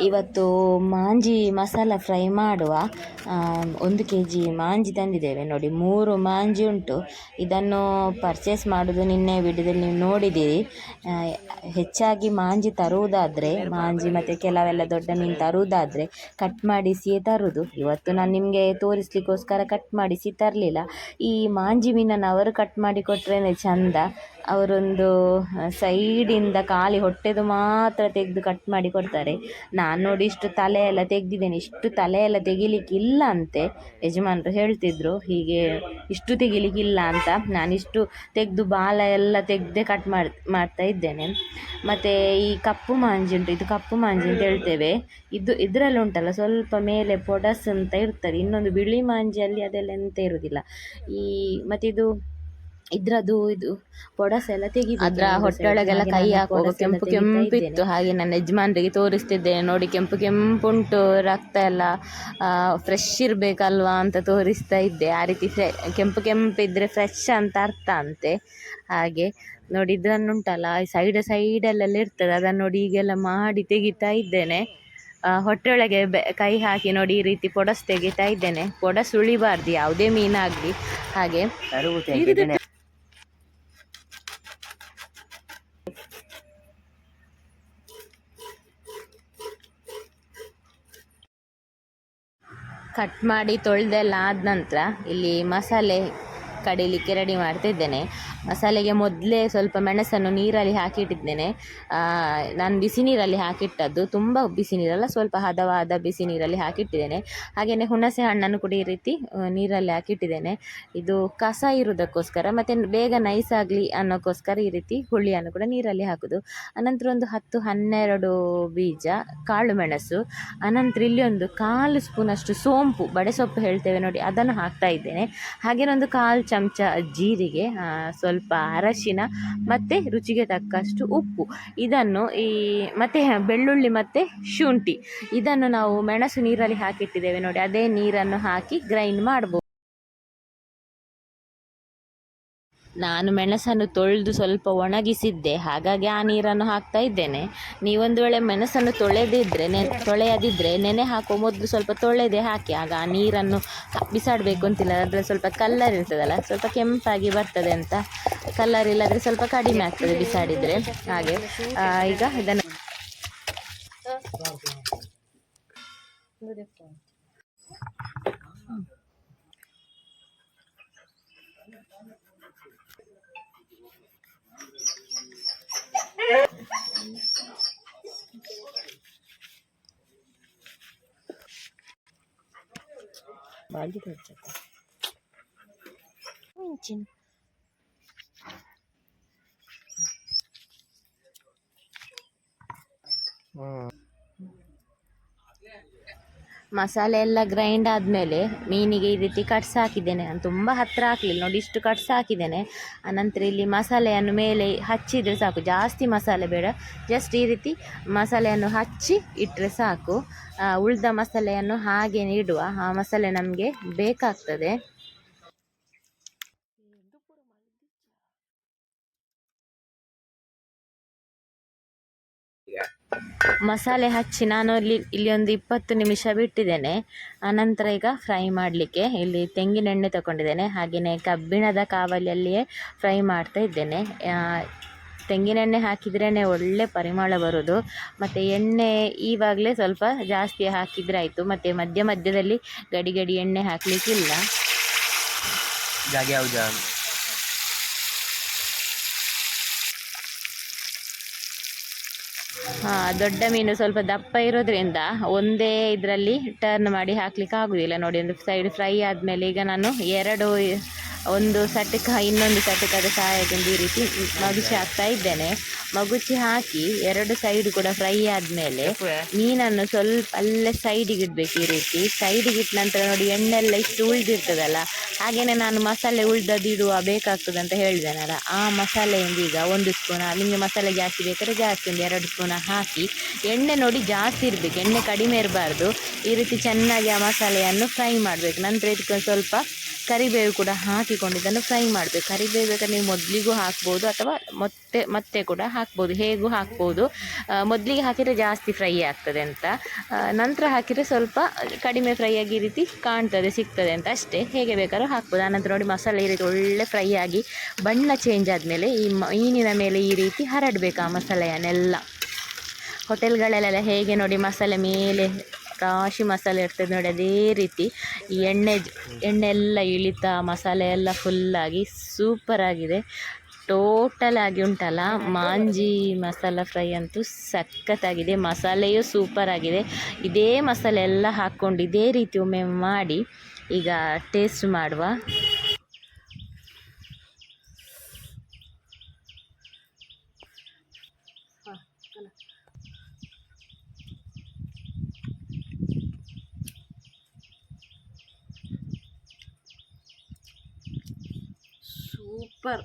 ಇವತ್ತು ಮಾಂಜಿ ಮಸಾಲ ಫ್ರೈ ಮಾಡುವ ಒಂದು ಕೆ ಜಿ ಮಾಂಜಿ ತಂದಿದ್ದೇವೆ. ನೋಡಿ, ಮೂರು ಮಾಂಜಿ ಉಂಟು. ಇದನ್ನು ಪರ್ಚೇಸ್ ಮಾಡೋದು ನಿನ್ನೆ ವಿಡಿಯೋದಲ್ಲಿ ನೀವು ನೋಡಿದ್ದೀರಿ. ಹೆಚ್ಚಾಗಿ ಮಾಂಜಿ ತರುವುದಾದರೆ, ಮಾಂಜಿ ಮತ್ತು ಕೆಲವೆಲ್ಲ ದೊಡ್ಡ ಮೀನು ತರುವುದಾದರೆ ಕಟ್ ಮಾಡಿಸಿಯೇ ತರುವುದು. ಇವತ್ತು ನಾನು ನಿಮಗೆ ತೋರಿಸ್ಲಿಕ್ಕೋಸ್ಕರ ಕಟ್ ಮಾಡಿಸಿ ತರಲಿಲ್ಲ. ಈ ಮಾಂಜಿ ಮೀನನ್ನು ಅವರು ಕಟ್ ಮಾಡಿ ಕೊಟ್ರೇ ಚಂದ. ಅವರೊಂದು ಸೈಡಿಂದ ಖಾಲಿ ಹೊಟ್ಟೆದು ಮಾತ್ರ ತೆಗೆದು ಕಟ್ ಮಾಡಿ ಕೊಡ್ತಾರೆ. ನಾನು ನೋಡಿ ಇಷ್ಟು ತಲೆ ಎಲ್ಲ ತೆಗೆದಿದ್ದೇನೆ, ಇಷ್ಟು ತಲೆ ಎಲ್ಲ ತೆಗಿಲಿಕ್ಕಿಲ್ಲ ಅಂತೆ ಯಜಮಾನರು ಹೇಳ್ತಿದ್ರು, ಹೀಗೆ ಇಷ್ಟು ತೆಗಿಲಿಕ್ಕಿಲ್ಲ ಅಂತ. ನಾನಿಷ್ಟು ತೆಗೆದು ಬಾಲ ಎಲ್ಲ ತೆಗೆದೇ ಕಟ್ ಮಾಡಿ, ಮಾಡ್ತಾ ಇದ್ದೇನೆ. ಮತ್ತು ಈ ಕಪ್ಪು ಮಾಂಜಿ ಉಂಟು, ಇದು ಕಪ್ಪು ಮಾಂಜಿ ಅಂತ ಹೇಳ್ತೇವೆ. ಇದು ಇದರಲ್ಲಿ ಉಂಟಲ್ಲ, ಸ್ವಲ್ಪ ಮೇಲೆ ಪೊಡಸ್ ಅಂತ ಇರ್ತದೆ, ಇನ್ನೊಂದು ಬಿಳಿ ಮಾಂಜಿಯಲ್ಲಿ ಅದೆಲ್ಲ ಎಂತ ಇರುವುದಿಲ್ಲ ಈ ಮತ್ತಿದು ಇದ್ರದ್ದು ಇದು ಪೊಡಸ ಎಲ್ಲ ತೆಗಿ ಅದ್ರ ಹೊಟ್ಟೆಯೊಳಗೆಲ್ಲ ಕೈ ಹಾಕುವಾಗ ಕೆಂಪು ಕೆಂಪು ಇತ್ತು ಹಾಗೆ ನನ್ನ ಯಜಮಾನ್ರಿಗೆ ತೋರಿಸ್ತಿದ್ದೇನೆ. ನೋಡಿ ಕೆಂಪು ಕೆಂಪುಂಟು ರಕ್ತ ಎಲ್ಲ ಫ್ರೆಶ್ ಇರಬೇಕಲ್ವಾ ಅಂತ ತೋರಿಸ್ತಾ ಇದ್ದೆ. ಆ ರೀತಿ ಫ್ರೆ ಕೆಂಪು ಇದ್ರೆ ಫ್ರೆಶ್ ಅಂತ ಅರ್ಥ ಅಂತೆ. ಹಾಗೆ ನೋಡಿ ಇದ್ರನ್ನುಂಟಲ್ಲ ಸೈಡ್ ಸೈಡಲ್ಲೆಲ್ಲ ಇರ್ತದೆ. ಅದನ್ನು ನೋಡಿ ಈಗೆಲ್ಲ ಮಾಡಿ ತೆಗಿತಾ ಇದ್ದೇನೆ. ಆ, ಹೊಟ್ಟೆಯೊಳಗೆ ಬೆ ಕೈ ಹಾಕಿ ನೋಡಿ ಈ ರೀತಿ ಪೊಡಸ್ ತೆಗಿತಾ ಇದ್ದೇನೆ. ಪೊಡಸ್ ಉಳಿಬಾರ್ದು ಯಾವುದೇ ಮೀನಾಗಲಿ. ಹಾಗೆ ಕಟ್ ಮಾಡಿ ತೊಳೆದೆಲ್ಲ ಆದ ನಂತರ ಇಲ್ಲಿ ಮಸಾಲೆ ಕಡಿಲಿಕ್ಕೆ ರೆಡಿ ಮಾಡ್ತಿದ್ದೇನೆ. ಮಸಾಲೆಗೆ ಮೊದಲೇ ಸ್ವಲ್ಪ ಮೆಣಸನ್ನು ನೀರಲ್ಲಿ ಹಾಕಿಟ್ಟಿದ್ದೇನೆ. ನಾನು ಬಿಸಿ ನೀರಲ್ಲಿ ಹಾಕಿಟ್ಟದ್ದು ತುಂಬ ಬಿಸಿ ನೀರಲ್ಲ ಸ್ವಲ್ಪ ಹದವಾದ ಬಿಸಿ ನೀರಲ್ಲಿ ಹಾಕಿಟ್ಟಿದ್ದೇನೆ. ಹಾಗೆಯೇ ಹುಣಸೆ ಹಣ್ಣನ್ನು ಕೂಡ ಈ ರೀತಿ ನೀರಲ್ಲಿ ಹಾಕಿಟ್ಟಿದ್ದೇನೆ. ಇದು ಕಸ ಇರುವುದಕ್ಕೋಸ್ಕರ ಮತ್ತು ಬೇಗ ನೈಸ್ ಆಗಲಿ ಅನ್ನೋಕ್ಕೋಸ್ಕರ ಈ ರೀತಿ ಹುಳಿಯನ್ನು ಕೂಡ ನೀರಲ್ಲಿ ಹಾಕೋದು. ಅನಂತರ ಒಂದು ಹತ್ತು ಹನ್ನೆರಡು ಬೀಜ ಕಾಳು ಮೆಣಸು ಅನಂತರ ಇಲ್ಲಿ ಒಂದು ಕಾಲು ಸ್ಪೂನಷ್ಟು ಸೋಂಪು ಬಡೆಸೊಪ್ಪು ಹೇಳ್ತೇವೆ ನೋಡಿ ಅದನ್ನು ಹಾಕ್ತಾ ಇದ್ದೇನೆ. ಹಾಗೆಯೇ ಒಂದು ಕಾಲು ಚಮಚ ಜೀರಿಗೆ ಆ, ಸ್ವಲ್ಪ ಅರಶಿನ ಮತ್ತು ರುಚಿಗೆ ತಕ್ಕಷ್ಟು ಉಪ್ಪು. ಇದನ್ನು ಈ ಮತ್ತು ಬೆಳ್ಳುಳ್ಳಿ ಮತ್ತು ಶುಂಠಿ. ಇದನ್ನು ನಾವು ಮೆಣಸು ನೀರಲ್ಲಿ ಹಾಕಿಟ್ಟಿದ್ದೇವೆ ನೋಡಿ, ಅದೇ ನೀರನ್ನು ಹಾಕಿ ಗ್ರೈಂಡ್ ಮಾಡ್ಬೋದು. ನಾನು ಮೆಣಸನ್ನು ತೊಳೆದು ಸ್ವಲ್ಪ ಒಣಗಿಸಿದ್ದೆ, ಹಾಗಾಗಿ ಆ ನೀರನ್ನು ಹಾಕ್ತಾ ಇದ್ದೇನೆ. ನೀವೊಂದು ವೇಳೆ ಮೆಣಸನ್ನು ತೊಳೆದಿದ್ದರೆ ನೆ ತೊಳೆಯದಿದ್ದರೆ ನೆನೆ ಹಾಕುವ ಮೊದಲು ಸ್ವಲ್ಪ ತೊಳೆದೆ ಹಾಕಿ, ಆಗ ಆ ನೀರನ್ನು ಬಿಸಾಡಬೇಕು ಅಂತಿಲ್ಲ, ಅದರಲ್ಲಿ ಸ್ವಲ್ಪ ಕಲ್ಲರ್ ಇರ್ತದಲ್ಲ, ಸ್ವಲ್ಪ ಕೆಂಪಾಗಿ ಬರ್ತದೆ ಅಂತ ಕಲ್ಲರ್ ಇಲ್ಲದ್ರೆ ಸ್ವಲ್ಪ ಕಡಿಮೆ ಆಗ್ತದೆ ಬಿಸಾಡಿದರೆ. ಹಾಗೆ ಈಗ ಇದನ್ನು 많이 됐죠. 진. 음. ಮಸಾಲೆ ಎಲ್ಲ ಗ್ರೈಂಡ್ ಆದಮೇಲೆ ಮೀನಿಗೆ ಈ ರೀತಿ ಕಟ್ಸ್ ಹಾಕಿದ್ದೇನೆ. ನಾನು ತುಂಬ ಹತ್ತಿರ ಹಾಕಲಿಲ್ಲ. ನೋಡಿ ಇಷ್ಟು ಕಟ್ಸ್ ಹಾಕಿದ್ದೇನೆ. ಆನಂತರ ಇಲ್ಲಿ ಮಸಾಲೆಯನ್ನು ಮೇಲೆ ಹಚ್ಚಿದರೆ ಸಾಕು. ಜಾಸ್ತಿ ಮಸಾಲೆ ಬೇಡ. ಜಸ್ಟ್ ಈ ರೀತಿ ಮಸಾಲೆಯನ್ನು ಹಚ್ಚಿ ಇಟ್ಟರೆ ಸಾಕು. ಉಳಿದ ಮಸಾಲೆಯನ್ನು ಹಾಗೆ ಇಡುವ. ಆ ಮಸಾಲೆ ನಮಗೆ ಬೇಕಾಗ್ತದೆ. ಮಸಾಲೆ ಹಚ್ಚಿ ನಾನು ಇಲ್ಲಿ ಇಲ್ಲಿ ಒಂದು ಇಪ್ಪತ್ತು ನಿಮಿಷ ಬಿಟ್ಟಿದ್ದೇನೆ. ಆನಂತರ ಈಗ ಫ್ರೈ ಮಾಡಲಿಕ್ಕೆ ಇಲ್ಲಿ ತೆಂಗಿನೆಣ್ಣೆ ತಗೊಂಡಿದ್ದೇನೆ. ಹಾಗೆಯೇ ಕಬ್ಬಿಣದ ಕಾವಲಿಯಲ್ಲಿಯೇ ಫ್ರೈ ಮಾಡ್ತಾ ಇದ್ದೇನೆ. ತೆಂಗಿನೆಣ್ಣೆ ಹಾಕಿದ್ರೇ ಒಳ್ಳೆ ಪರಿಮಳ ಬರೋದು. ಮತ್ತು ಎಣ್ಣೆ ಈವಾಗಲೇ ಸ್ವಲ್ಪ ಜಾಸ್ತಿ ಹಾಕಿದರೆ ಆಯಿತು. ಮತ್ತು ಮಧ್ಯ ಮಧ್ಯದಲ್ಲಿ ಗಡಿ ಗಡಿ ಎಣ್ಣೆ ಹಾಕಲಿಕ್ಕಿಲ್ಲ. ದೊಡ್ಡ ಮೀನು ಸ್ವಲ್ಪ ದಪ್ಪ ಇರೋದ್ರಿಂದ ಒಂದೇ ಇದರಲ್ಲಿ ಟರ್ನ್ ಮಾಡಿ ಹಾಕ್ಲಿಕ್ಕೆ ಆಗೋದಿಲ್ಲ ನೋಡಿ, ಒಂದು ಸೈಡ್ ಫ್ರೈ ಆದಮೇಲೆ ಈಗ ನಾನು ಎರಡು ಒಂದು ಸಟಕ, ಇನ್ನೊಂದು ಸಟಕದ ಸಹಾಯದಿಂದ ಈ ರೀತಿ ಮಗುಚಿ ಹಾಕ್ತಾ ಇದ್ದೇನೆ. ಮಗುಚಿ ಹಾಕಿ ಎರಡು ಸೈಡ್ ಕೂಡ ಫ್ರೈ ಆದಮೇಲೆ ಮೀನನ್ನು ಸ್ವಲ್ಪ ಅಲ್ಲೇ ಸೈಡಿಗೆ ಇಡ್ಬೇಕು ಈ ರೀತಿ. ಸೈಡಿಗೆ ಇಟ್ಟ ನಂತರ ನೋಡಿ ಎಣ್ಣೆಲ್ಲ ಇಷ್ಟು ಉಳಿದಿರ್ತದಲ್ಲ ಹಾಗೆಯೇ ನಾನು ಮಸಾಲೆ ಉಳ್ದದ್ದು ಇಡುವ ಬೇಕಾಗ್ತದೆ ಅಂತ ಹೇಳಿದೆನಲ್ಲ, ಆ ಮಸಾಲೆಯಿಂದ ಈಗ ಒಂದು ಸ್ಪೂನ ನಿಮಗೆ ಮಸಾಲೆ ಜಾಸ್ತಿ ಬೇಕಾದ್ರೆ ಜಾಸ್ತಿ ಒಂದು ಎರಡು ಸ್ಪೂನ ಹಾಕಿ ಎಣ್ಣೆ ನೋಡಿ ಜಾಸ್ತಿ ಇರಬೇಕು, ಎಣ್ಣೆ ಕಡಿಮೆ ಇರಬಾರ್ದು. ಈ ರೀತಿ ಚೆನ್ನಾಗಿ ಆ ಮಸಾಲೆಯನ್ನು ಫ್ರೈ ಮಾಡಬೇಕು. ನಂತರ ಇದಕ್ಕೆ ಸ್ವಲ್ಪ ಕರಿಬೇವು ಕೂಡ ಹಾಕಿಕೊಂಡು ಇದನ್ನು ಫ್ರೈ ಮಾಡಬೇಕು. ಕರಿಬೇವು ಬೇಕಾದ್ರೆ ನೀವು ಮೊದಲಿಗೂ ಹಾಕ್ಬೋದು ಅಥವಾ ಮತ್ತೆ ಮತ್ತೆ ಕೂಡ ಹಾಕ್ಬೋದು. ಹೇಗೂ ಹಾಕ್ಬೋದು. ಮೊದಲಿಗೆ ಹಾಕಿದರೆ ಜಾಸ್ತಿ ಫ್ರೈ ಆಗ್ತದೆ ಅಂತ. ನಂತರ ಹಾಕಿದರೆ ಸ್ವಲ್ಪ ಕಡಿಮೆ ಫ್ರೈ ಆಗಿ ರೀತಿ ಕಾಣ್ತದೆ, ಸಿಗ್ತದೆ ಅಂತ ಅಷ್ಟೇ. ಹೇಗೆ ಬೇಕಾದ್ರೂ ಹಾಕ್ಬೋದು. ಆನಂತರ ನೋಡಿ ಮಸಾಲೆ ಈ ರೀತಿ ಒಳ್ಳೆ ಫ್ರೈ ಆಗಿ ಬಣ್ಣ ಚೇಂಜ್ ಆದಮೇಲೆ ಈ ಮೀನಿನ ಮೇಲೆ ಈ ರೀತಿ ಹರಡಬೇಕು ಆ ಮಸಾಲೆಯನ್ನೆಲ್ಲ. ಹೋಟೆಲ್ಗಳಲ್ಲೆಲ್ಲ ಹೇಗೆ ನೋಡಿ ಮಸಾಲೆ ಮೇಲೆ ರಾಶಿ ಮಸಾಲೆ ಇರ್ತದೆ ನೋಡಿ, ಅದೇ ರೀತಿ ಈ ಎಣ್ಣೆ ಎಣ್ಣೆ ಎಲ್ಲ ಇಳಿತಾ, ಮಸಾಲೆ ಎಲ್ಲ ಫುಲ್ಲಾಗಿ ಸೂಪರಾಗಿದೆ ಟೋಟಲ್ ಆಗಿ ಉಂಟಲ್ಲ, ಮಾಂಜಿ ಮಸಾಲ ಫ್ರೈ ಅಂತೂ ಸಖತ್ತಾಗಿದೆ, ಮಸಾಲೆಯೂ ಸೂಪರ್ ಆಗಿದೆ. ಇದೇ ಮಸಾಲೆ ಎಲ್ಲ ಹಾಕ್ಕೊಂಡು ಇದೇ ರೀತಿ ಒಮ್ಮೆ ಮಾಡಿ ಈಗ ಟೇಸ್ಟ್ ಮಾಡುವ. സൂപ്പർ.